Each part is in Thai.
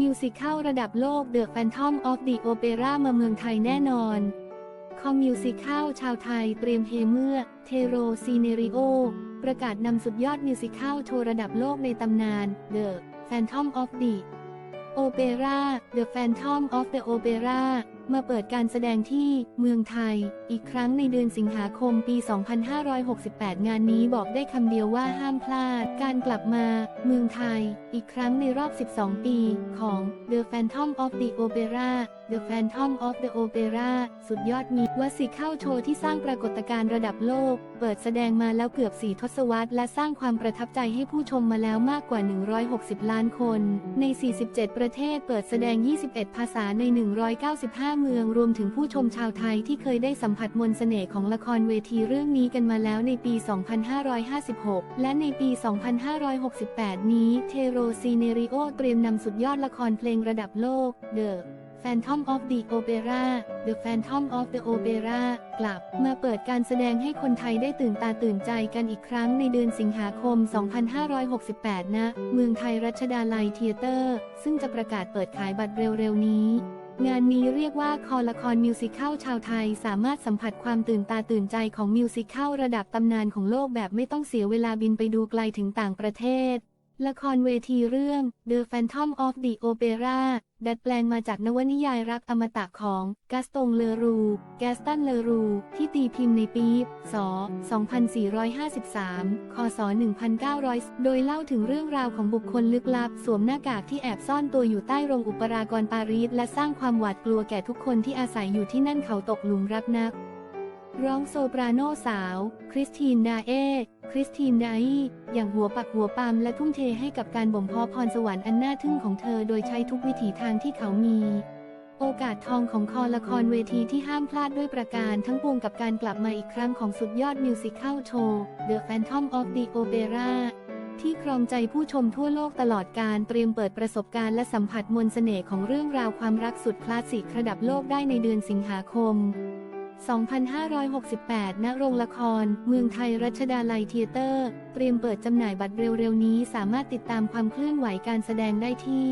มิวสิคัลระดับโลก The Phantom of the Opera มาเมืองไทยแน่นอน คอมมิวสิคัลชาวไทยเตรียมเฮเมื่อ เทโรซีเนริโอ ประกาศนำสุดยอดมิวสิคัลโชว์ระดับโลกในตำนาน The Phantom of the Opera The Phantom of the Opera มา มาเปิดการแสดงที่เมืองไทย อีกครั้งในเดือนสิงหาคมปี 2568 งานนี้บอกได้คำเดียวว่าห้ามพลาด การกลับมาเมืองไทย อีกครั้งในรอบ 12 ปีของ The Phantom of the Opera The Phantom of the Opera สุดยอดมีวสิเข้าโชว์ที่สร้างปรากฏการณ์ระดับโลก เปิดแสดงมาแล้วเกือบ4ทศวรรษและสร้างความประทับใจให้ผู้ชมมาแล้วมากกว่า 160 ล้านคน ใน 47 ประเทศเปิดแสดง 21 ภาษาใน 195 เมือง รวมถึงผู้ชมชาวไทยที่เคยได้สัมผัสมนต์เสน่ห์ของละครเวทีเรื่องนี้กันมาแล้วในปี 2556 และในปี 2568 นี้เทโรซีเนริโอเตรียมนำสุดยอดละครเพลงระดับโลก The Phantom of the Opera The Phantom of the Opera กลับมาเปิดการแสดงให้คนไทยได้ตื่นตาตื่นใจกันอีกครั้งในเดือนสิงหาคม 2568นะเมืองไทยรัชดาลัยเทียเตอร์ ซึ่งจะประกาศเปิดขายบัตรเร็วๆ นี้งานนี้เรียกว่าคอละครมิวสิคัลชาวไทยสามารถสัมผัสความตื่นตาตื่นใจของมิวสิคัลระดับตำนานของโลกแบบไม่ต้องเสียเวลาบินไปดูไกลถึงต่างประเทศ ละครเวทีเรื่อง The Phantom of the Opera ดัดแปลงมาจากนวนิยายรักอมตะของกาสตงเลรูแกสตันเลรู ที่ตีพิมพ์ในปีศ.2453 คศ 1900 โดยเล่าถึงเรื่องราวของบุคคลลึกลับ สวมหน้ากากที่แอบซ่อนตัวอยู่ใต้โรงอุปรากรปารีสและสร้างความหวาดกลัวแก่ทุกคนที่อาศัยอยู่ที่นั่นเขาตกหลุมรักนัก ร้องโซปราโนสาว คริสตินดาเอ คริสตินไดอย่างหัวปักหัวปามและทุ่มเทให้กับการบ่มเพาะพรสวรรค์อันน่าทึ่งของเธอโดยใช้ทุกวิถีทางที่เขามี โอกาสทองของคอละครเวทีที่ห้ามพลาดด้วยประการทั้งปวงกับการกลับมาอีกครั้งของสุดยอดมิวสิคัลโชว์ The Phantom of the Opera ที่ครองใจผู้ชมทั่วโลกตลอดการเตรียมเปิดประสบการณ์และสัมผัสมนต์เสน่ห์ของเรื่องราวความรักสุดคลาสสิกระดับโลกได้ในเดือนสิงหาคม 2568 ณ โรงละคร เมืองไทยรัชดาลัยเทียเตอร์ เตรียมเปิดจำหน่ายบัตรเร็วๆ นี้สามารถติดตามความเคลื่อนไหวการแสดงได้ที่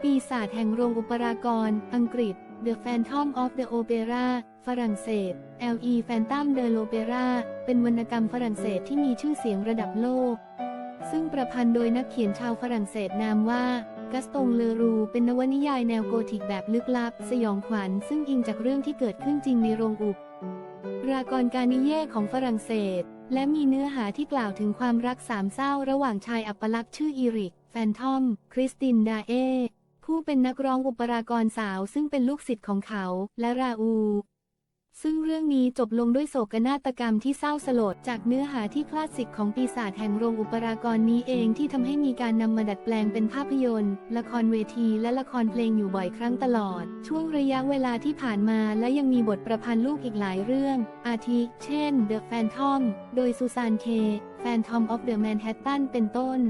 ปีศาจแห่งโรงอุปรากร อังกฤษ The Phantom of the Opera ฝรั่งเศส Le Phantom de l'Opera เป็นวรรณกรรมฝรั่งเศสที่มีชื่อเสียงระดับโลก ซึ่งประพันธ์โดยนักเขียนชาวฝรั่งเศสนามว่า กัสตงเลรูเป็นนวนิยายแนวโกธิกแบบลึกลับ สยองขวัญ ซึ่งอิงจากเรื่องที่เกิดขึ้นจริงในโรงอุปรากรการนิเย่ของฝรั่งเศส และมีเนื้อหาที่กล่าวถึงความรักสามเศร้าระหว่างชายอัปลักษ์ชื่ออีริก แฟนทอม คริสตินดาเอผู้เป็นนักร้องอุปรากรสาวซึ่งเป็นลูกศิษย์ของเขา และราอู ซึ่งเรื่องนี้จบลงด้วยโศกนาฏกรรมที่เศร้าสลด จากเนื้อหาที่คลาสสิกของปีศาจแห่งโรงอุปรากรนี้เองที่ทำให้มีการนำมาดัดแปลงเป็นภาพยนตร์ ละครเวทีและละครเพลงอยู่บ่อยครั้งตลอด ช่วงระยะเวลาที่ผ่านมาและยังมีบทประพันธ์ลูกอีกหลายเรื่อง อาทิ เช่น The Phantom โดยซูซานเค Phantom of the Manhattan เป็นต้น